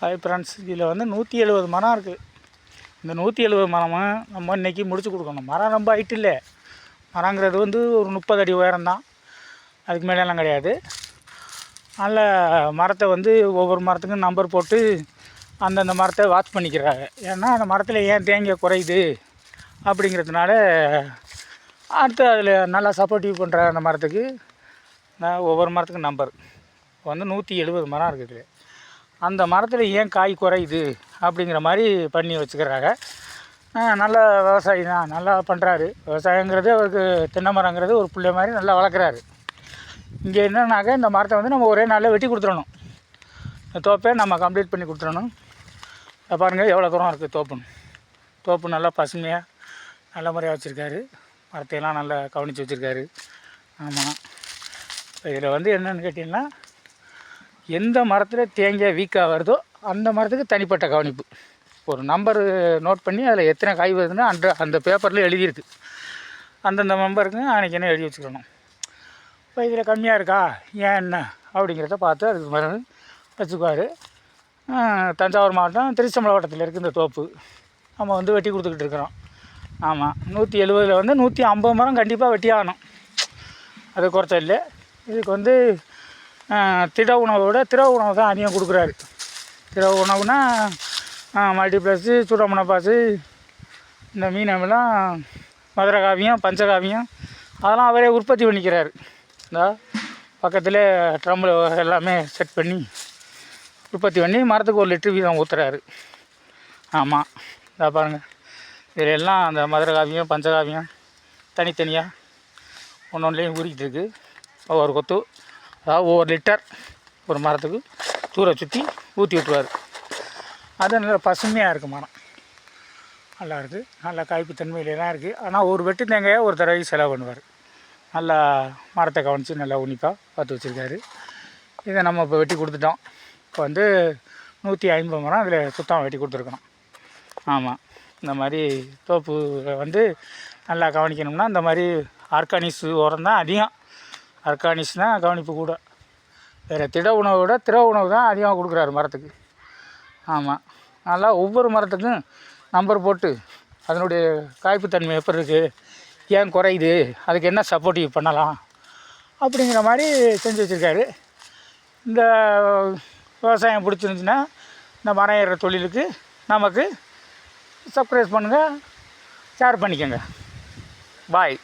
Hi friends இதில் வந்து நூற்றி எழுபது மரம் இருக்குது இந்த நூற்றி எழுபது மரமும் நம்ம இன்றைக்கி முடிச்சு கொடுக்கணும். மரம் ரொம்ப ஹைட் இல்லை. மரங்கிறது வந்து ஒரு முப்பது அடி உயரம்தான் அதுக்கு மேலெல்லாம் கிடையாது. அதனால் மரத்தை வந்து ஒவ்வொரு மரத்துக்கும் நம்பர் போட்டு அந்தந்த மரத்தை வாட்ச் பண்ணிக்கிறாங்க. ஏன்னா அந்த மரத்தில் ஏன் தேங்காய் குறையுது அப்படிங்கிறதுனால அடுத்து அதில் நல்லா சப்போர்ட்டிவ் பண்ணுற அந்த மரத்துக்கு நான் ஒவ்வொரு மரத்துக்கும் நம்பர் வந்து நூற்றி எழுபது மரம் இருக்குது அந்த மரத்தில் ஏன் காய் குறையுது அப்படிங்கிற மாதிரி பண்ணி வச்சுக்கிறாங்க. நல்ல விவசாயி தான் நல்லா பண்ணுறாரு விவசாயங்கிறது அவருக்கு தென்னை மரங்கிறது ஒரு பிள்ளை மாதிரி நல்லா வளர்க்குறாரு. இங்கே என்னன்னாக்கா இந்த மரத்தை வந்து நம்ம ஒரே நாளில் வெட்டி கொடுத்துடணும். இந்த தோப்பை நம்ம கம்ப்ளீட் பண்ணி கொடுத்துடணும். பாருங்கள் எவ்வளோ தூரம் இருக்குது தோப்புன்னு. தோப்பு நல்லா பசுமையாக நல்ல முறையாக வச்சுருக்காரு. மரத்தையெல்லாம் நல்லா கவனித்து வச்சுருக்காரு. ஆமாம் இதில் வந்து என்னென்னு கேட்டிங்கன்னா எந்த மரத்தில் தேங்காய் வீக்காக வருதோ அந்த மரத்துக்கு தனிப்பட்ட கவனிப்பு. ஒரு நம்பர் நோட் பண்ணி அதில் எத்தனை காய் வருதுன்னு அந்த அந்த பேப்பரில் எழுதியிருக்கு. அந்தந்த மெம்பருக்கு அன்றைக்கி என்ன எழுதி வச்சுக்கணும். இப்போ இதில் கம்மியாக இருக்கா? ஏன் என்ன? அப்படிங்கிறத பார்த்து அதுக்கு மருந்து வச்சுக்குவார். தஞ்சாவூர் மாவட்டம் திருச்சி மாவட்டத்தில் இருக்குது இந்த தோப்பு. நம்ம வந்து வெட்டி கொடுத்துக்கிட்டு இருக்கிறோம். ஆமாம் நூற்றி எழுபதில் வந்து நூற்றி ஐம்பது மரம் கண்டிப்பாக வெட்டி ஆகணும் அது குறைச்ச இல்லை. இதுக்கு வந்து திட உணவை விட திரவ உணவு தான் அதிகம் கொடுக்குறாரு. திரவ உணவுனா மல்டிப்ளஸ்ஸு சூடமணப்பாசு இந்த மீனவெல்லாம் மதுரை காவியம் பஞ்சகாவியம் அதெல்லாம் அவரே உற்பத்தி பண்ணிக்கிறாரு. இந்த பக்கத்தில் ட்ரம்பில் எல்லாமே செட் பண்ணி உற்பத்தி பண்ணி மரத்துக்கு ஒரு லிட்டர் வீதம் ஊற்றுறாரு ஆமாம் இதாக பாருங்கள் இதில் எல்லாம் அந்த மதுரை காவியம் பஞ்சகாவியம் தனித்தனியாக ஒன்று ஒன்றுலேயும் ஊறிக்கிட்டு இருக்குது ஒவ்வொரு கொத்து. அதாவது ஒவ்வொரு லிட்டர் ஒரு மரத்துக்கு தூர சுற்றி ஊற்றி விட்டுருவார். அது நல்லா பசுமையாக இருக்குது மரம். நல்லா இருக்குது நல்லா காய்ப்பு தன்மையிலாம் இருக்குது ஆனால் ஒரு வெட்டு தேங்காயை ஒரு தடவைக்கு செலவு பண்ணுவார். நல்லா மரத்தை கவனித்து நல்லா உன்னிப்பாக பார்த்து வச்சுருக்காரு. இதை நம்ம இப்போ வெட்டி கொடுத்துட்டோம். இப்போ வந்து நூற்றி ஐம்பது மரம் அதில் சுத்தம் வெட்டி கொடுத்துருக்கணும். ஆமாம் இந்த மாதிரி தோப்பு வந்து நல்லா கவனிக்கணும்னா இந்த மாதிரி ஆர்கானிக்ஸ் உரம் தான் அதிகம். ஆர்கானிஸ் தான் கவனிப்பு கூட. வேறு திட உணவை விட திரவ உணவு தான் அதிகமாக கொடுக்குறாரு மரத்துக்கு. ஆமாம் நல்லா ஒவ்வொரு மரத்துக்கும் நம்பர் போட்டு அதனுடைய காய்ப்புத்தன்மை எப்படி இருக்குது ஏன் குறையுது? அதுக்கு என்ன சப்போர்ட்டிவ் பண்ணலாம்? அப்படிங்கிற மாதிரி செஞ்சு வச்சுருக்காரு. இந்த விவசாயம் பிடிச்சிருந்துச்சின்னா இந்த மரம் ஏறுற தொழிலுக்கு நமக்கு சப்ஸ்கிரைப் பண்ணுங்கள் ஷேர் பண்ணிக்கோங்க. பாய்